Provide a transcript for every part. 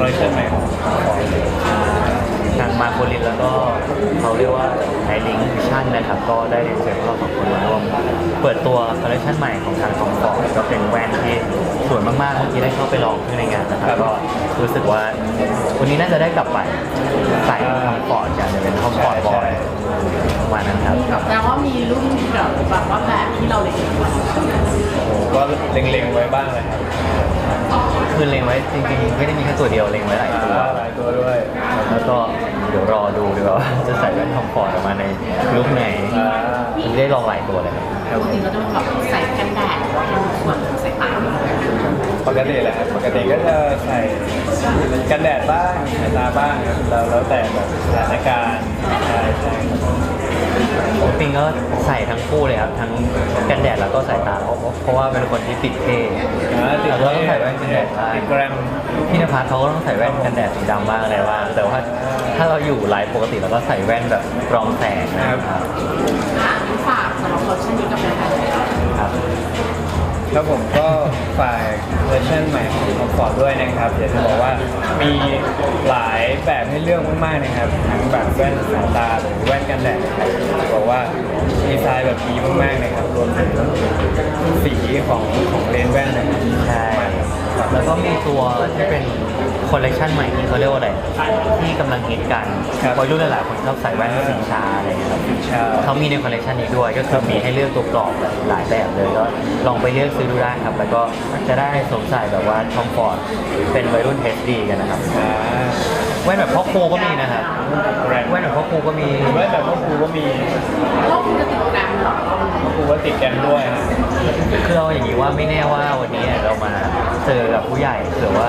คอลเลคชันใหม่ของของทางมาโคลินแล้วก็เขาเรียกว่าไฮลิงวิชั่นนะครับ ก็ได้เรียนเชิญพวกเราสองคนมาร่วมเปิดตัวคอลเลคชันใหม่ของทางทองฟอร์ดก็เป็นแว่นที่สวยมากๆเมื่อกี้ได้เข้าไปลองข้างในงานนะครับก็รู้สึกว่าวันนี้น่าจะได้กลับไปใส่ทองฟอร์ดกันจะเป็นทองฟอร์ดบอยประมาณนั้นครับแต่ว่ามีรุ่นแบบแบบว่าแบบที่เราเลยเห็นว่าก็เล็งๆไว้บ้างเลยครับ คือเล็งไว้จริงๆไม่ได้มีแค่ตัวเดียวเล็งไว้หลายตัวหลายตัวด้วย แล้วก็เดี๋ยวรอดูดีกว่าว่าจะใส่แว่นทองฟอร์ดออกมาในลุคไหนอ่าผมได้ลองหลายตัวเลยครับ ปกติเราจะแบบใส่กันแดดเหมือนใส่ตาปกติแหละครับปกติก็จะใส่กันแดดบ้างสายตาบ้างครับแล้วแล้วแต่แบบสถานการณ์ใช่ใช่ครับ ผมปิงก็ใส่ทั้งคู่เลยครับทั้งกันแดดแล้วก็สายตาเพราะเพราะว่าเป็นคนที่ติดเท่อ่าติดแล้วก็ต้องใส่แว่นกันแดดบ้างติดแกรมพี่นภัสเขาก็ต้องใส่แว่นกันแดดสีดำบ้างอะไรบ้างแต่ว่าถ้าเราอยู่ไลฟ์ปกติเราก็ใส่แว่นแบบรองแสงนะครับอะฝากสำหรับคอลเลคชันนี้กับแฟนๆครับ ครับผมก็ฝ่ายเวอร์ชันใหม่ของคอมฟอร์ด้วยนะครับอยากจะบอกว่ามีหลายแบบให้เลือกมากๆนะครับทั้งแบบแว่นสายตาหรือแว่นกันแดดนะครับบอกว่าดีไซน์แบบดีมากๆนะครับรวมถึงสีของของเลนส์แว่นนะครับใช่ แล้วก็มีตัวที่เป็น คอลเลคชันใหม่ที่เขาเรียกว่าอะไร ที่กำลังฮิตกันวัยรุ่นหลายๆคนชอบใส่แว่นสีชาอะไรอย่างเงี้ยครับใช่เขามีในคอลเลคชันนี้ด้วย ก็คือมีให้เลือกตัวกรอบแบบหลายแบบเลยก็ลองไปเลือกซื้อดูได้ครับ แล้วก็จะได้สวมใส่แบบว่าทอมฟอร์ดเป็นวัยรุ่นเทสดีกันนะครับ อ่าแว่นแบบพ่อครูก็มีนะครับแบรนด์แว่นแบบพ่อครูก็มี แว่นแบบพ่อครูก็มีว่าคุณจะติดแกรมเหรอพ่อครูก็ติดแกมด้วยนะ คือเราอย่างนี้ว่าไม่แน่ว่าวันนี้เรามาเจอกับผู้ใหญ่หรือว่า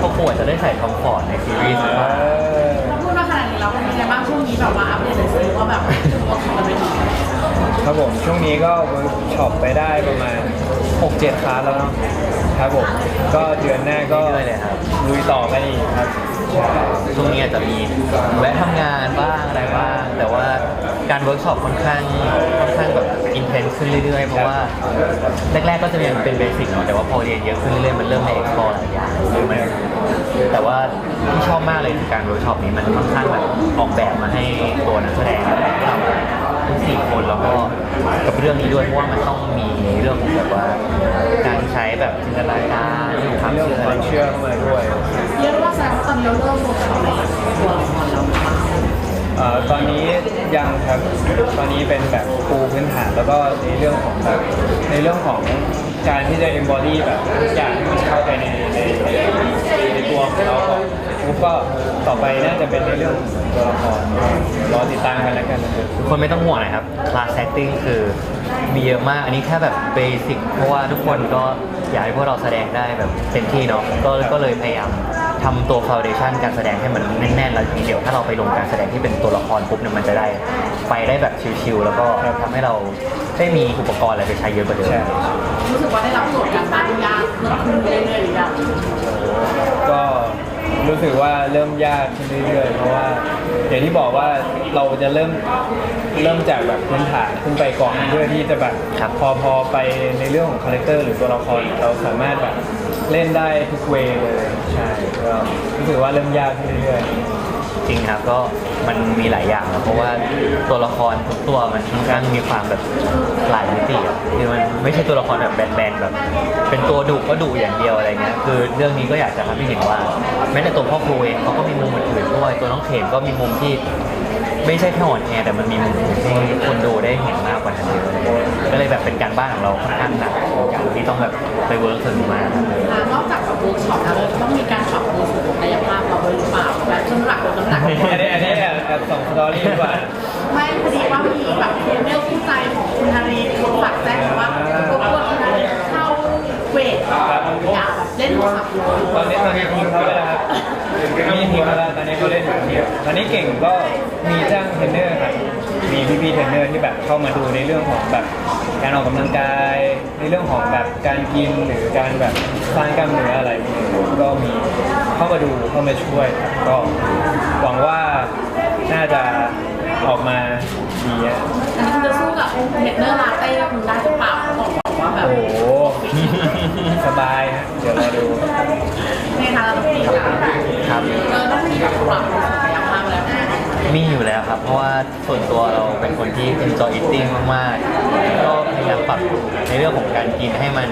พ่อครูอาจจะได้ใส่ทอมฟอร์ดในซีรีส์หรือเปล่าพูดมาขนาดนี้เราเป็นยังไงบ้างช่วงนี้แบบว่าอัปเดตหน่อยสิว่าแบบว่าของมันเป็นยังไงครับผมช่วงนี้ก็เวิร์กช็อปไปได้ประมาณ 6-7คลาสแล้วเนาะครับผมก็เดือนหน้าก็เรื่อยๆเลยครับ ลุยต่อกันอีกครับใช่ช่วงนี้อาจจะมีแวะทำงานบ้างอะไรบ้าง แต่ว่าการเวิร์กช็อปค่อนข้างค่อนข้างแบบ อินเทนส์ขึ้นเรื่อยๆ เพราะว่าแรกๆก็จะยังเป็นเบสิกเนาะแต่ว่าพอเรียนเยอะขึ้นเรื่อยๆมันเริ่มในเอ็กซ์พอร์หลายอย่างคือมันแต่ว่าที่ชอบมากเลยคือการเวิร์กช็อปนี้มันค่อนข้างแบบออกแบบมาให้ตัวนักแสดงเราทั้งสี่คนแล้วก็กับเรื่องนี้ด้วยเพราะว่ามันต้องมีเรื่องของแบบว่าการใช้แบบจินตนาการเรื่องความเชื่อคอะไรวามอย่างเชื่อเข้ามาด้วยเรียกว่าแสดงว่าตอนนี้เราเริ่มลงในตัวละครแล้วหรือเปล่าเอ่อตอนนี้ ยังครับ ตอนนี้เป็นแบบปูพื้นฐานแล้วก็ในเรื่องของแบบในเรื่องของการที่จะ embody แบบทุกอย่างที่มันเข้าไปในในในในตัวของเราก่อนแล้วก็ต่อไปน่าจะเป็นในเรื่องของตัวละครรอติดตามกันแล้วกันนะครับ ทุกคนไม่ต้องห่วงนะครับ คลาส acting คือมีเยอะมาก อันนี้แค่แบบเบสิกเพราะว่าทุกคนก็อยากให้พวกเราแสดงได้แบบเต็มที่เนาะ ก็ก็เลยพยายาม ทำตัว foundation การแสดงให้มันแน่นๆแล้วทีเดียวถ้าเราไปลงการแสดงที่เป็นตัวละครปุ๊บเนี่ยมันจะได้ไปได้แบบชิลๆแล้วก็ทำให้เราได้มีอุปกรณ์อะไรไปใช้เยอะกว่าเดิมใช่รู้สึกว่าได้รับโจทย์การบ้านยากเพิ่มขึ้นเรื่อยๆหรือยังก็รู้สึกว่าเริ่มยากขึ้นเรื่อยๆ เพราะว่าอย่างที่บอกว่าเราจะเริ่มเริ่มจากแบบพื้นฐานขึ้นไปก่อนเพื่อที่จะแบบครับพอพอไปในเรื่องของคาแรคเตอร์หรือตัวละครเราสามารถแบบ เล่นได้ทุกเวย์เลยใช่ก็รู้สึกว่าเริ่มยากขึ้นเรื่อยจริงครับก็มันมีหลายอย่างนะเพราะว่าตัวละครทุกตัวมันค่อนข้างมีความแบบหลายมิติอะคือมันไม่ใช่ตัวละครแบบแบนๆแบบ เป็นตัวดุก็ดุอย่างเดียวอะไรเงี้ยคือเรื่องนี้ก็อยากจะทำให้เห็นว่า แม้แต่ตัวพ่อครูเองเขาก็มีมุมอื่นๆด้วยตัวน้องเขมก็มีมุมที่ ไม่ใช่แค่อ่อนแอแต่มันมีมุมอื่นให้คนดูได้เห็นมากกว่านั้นเยอะเลยก็เลยแบบเป็นการบ้านของเราค่อนข้างหนักในการที่ต้องแบบไปเวิร์กสนุกมากครับอ่านอกจากแบบเวิร์กช็อปแล้วต้องมีการปรับตัวสู่กายภาพเราด้วยหรือเปล่าแบบน้ำหนักลดน้ำหนักๆอันนี้อันนี้แอบแอบส่งสตอรี่ดีกว่า ไม่พอดีว่ามีแบบเทรนเนอร์คู่ใจของคุณนารีคนฝากแจ้งมาว่ารบกวนคุณนารีเข้าเวทอย่าแบบเล่นโทรศัพท์อยู่ตอนนี้ตอนนี้ทีมเขาไปแล้วครับ มีทีมาแล้วตอนนี้เขาเล่นอยู่ทีมตอนนี้เก่งก็มีจ้างเทรนเนอร์ครับมีพี่ๆเทรนเนอร์ที่แบบเข้ามาดูในเรื่องของแบบการออกกำลังกาย ในเรื่องของแบบการกินหรือการแบบสร้างกล้ามเนื้ออะไรพวกนี้ก็มีเข้ามาดูเข้ามาช่วยครับก็หวังว่าน่าจะออกมาดีอะแต่คุณจะสู้กับเทรนเนอร์ลาเต้คุณได้หรือเปล่าเขาบอกว่าแบบโอ้โหสบายฮะเดี๋ยวรอดู ในทางเรา เรต้องมีแบบปรับภาพแล้วมีอยู่แล้วครับ เพราะว่าส่วนตัวเราเป็นคนที่ enjoy eating มากๆ ก็พยายามปรับในเรื่องของการกินให้มัน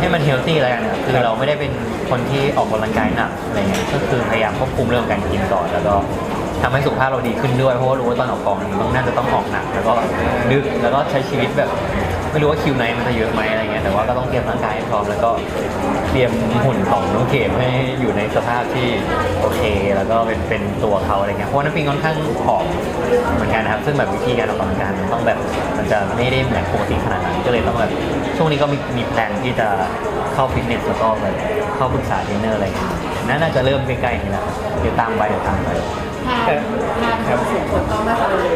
ให้มันเฮลตี้แอะไรกันคือเราไม่ได้เป็นคนที่ออกกำลังกายหนักอะไรเงี้ย ก็คือพยายามควบคุมเรื่องการกินก่อน แล้วก็ทำให้สุขภาพเราดีขึ้นด้วย เพราะว่ารู้ว่าตอนออกกองมันแน่าจะต้องออกหนัก แล้วก็ดึก แล้วก็ใช้ชีวิตแบบ ไม่รู้ว่าคิวไหนมันจะเยอะไหมอะไร แต่ว่าก็ต้องเตรียมร่างกายให้พร้อมแล้วก็เตรียมหุ่นของน้องเกมให้อยู่ในสภาพที่โอเค แล้วก็เป็นเป็นตัวเขาอะไรเงี้ยเพราะว่าน้ำปิงค่อนข้างผอมเหมือนกันนะครับ ซึ่งแบบวิธีการออกกำลังกายมันต้องแบบมันจะไม่ได้แบบปกติขนาดนั้นก็เลยต้องแบบช่วงนี้ก็มีมีแพลนที่จะเข้าฟิตเนสแล้วก็แบบเข้าปรึกษาเทรนเนอร์อะไรเงี้ยน่าจะเริ่มใกล้ๆนี่แหละเดี๋ยวตามไปเดี๋ยวตามไปแทนแทนสูงสุดก็น่าจะเลย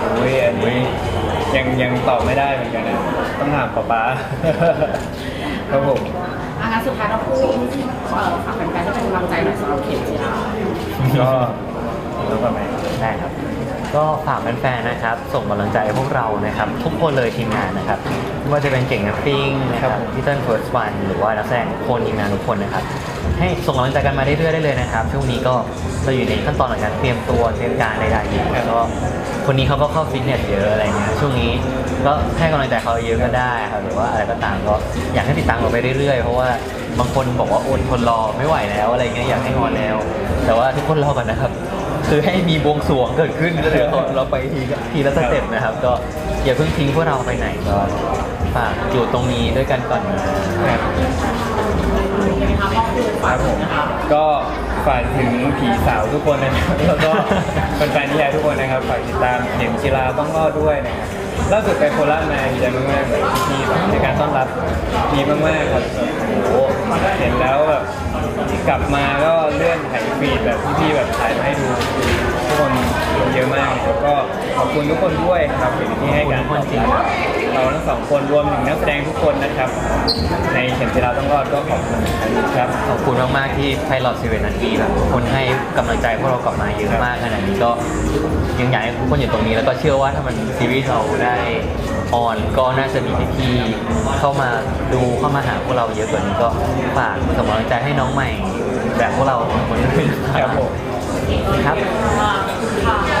โอ้ยอันนี้ ยังยังตอบไม่ได้เหมือนกันนะต้องถามป๊าป๊าครับผมอางานสุดท้ายเราพูดเอ่อฝากแฟนๆที่เป็นกำลังใจหน่อยสำหรับเข็มจีราก็รู้ป่ะไหมได้ครับ ก็ฝากแฟนๆนะครับ ส่งกำลังใจให้พวกเรานะครับ ทุกคนเลยทีมงานนะครับไม่ว่าจะเป็นเก่งนักปิ้งนะครับพี่เติ้ลเฟิร์สวันหรือว่านักแสดงทุกคนทีมงานทุกคนนะครับ ให้ส่งกำลังใจกันมาเรื่อยๆได้เลยนะครับ ช่วงนี้ก็เราอยู่ในขั้นตอนของการเตรียมตัวเตรียมการใดๆอยู่แล้วก็คนนี้เขาก็เข้าฟิตเนสเยอะอะไรเงี้ยช่วงนี้ก็ให้กำลังใจเขาเยอะก็ได้ครับหรือว่าอะไรก็ตามก็อยากให้ติดตามเราไปเรื่อยๆ เพราะว่าบางคนบอกว่าอดทนรอไม่ไหวแล้วอะไรเงี้ยอยากให้งอนแล้ว แต่ว่าทุกคนรอกันนะครับคือให้มีบวงสรวงเกิดขึ้นแล้วเดี๋ยวเราไปทีทีละสเต็ปนะครับ ก็อย่าเพิ่งทิ้งพวกเราไปไหนก็ฝากอยู่ตรงนี้ด้วยกันก่อนนะครับ นะคะพ่อครูคฝารักบผมนะคะก็ฝากถึงผีสาวทุกคนนะครับแล้วก็แฟนๆนิยายทุกคนนะครับฝากติดตามเข็มชีลาต้องรอดด้วยนะครับล่าสุดไปโคราชมาดีใจมากๆเลยที่แบบในการต้อนรับดีมากๆครับโอ้โหเห็นแล้วแบบกลับมาก็เลื่อนถ่ายฟีดแบบพี่ๆแบบถ่ายมาให้ดูทุกคนเยอะมากนะครับก็ขอบคุณทุกคนด้วยครับที่ให้การตอบรับ สองคนรวมถึงนักแสดงทุกคนนะครับ ในเข็มชีลาต้องรอดก็ขอบคุณครับขอบคุณมากๆที่ไพลอตสิเวนนาทีแบบคนให้กำลังใจพวกเรากลับมาเยอะมากขนาดนี้ก็ยังอยากให้ทุกคนอยู่ตรงนี้แล้วก็เชื่อว่าถ้ามันซีรีส์เราได้ออนก็น่าจะมีพี่ๆเข้ามาดูเข้ามาหาพวกเราเยอะกว่านี้ก็ฝากส่งกำลังใจให้น้องใหม่แบบพวกเราคนอื่นนะคครัรับบผมครับค่ะ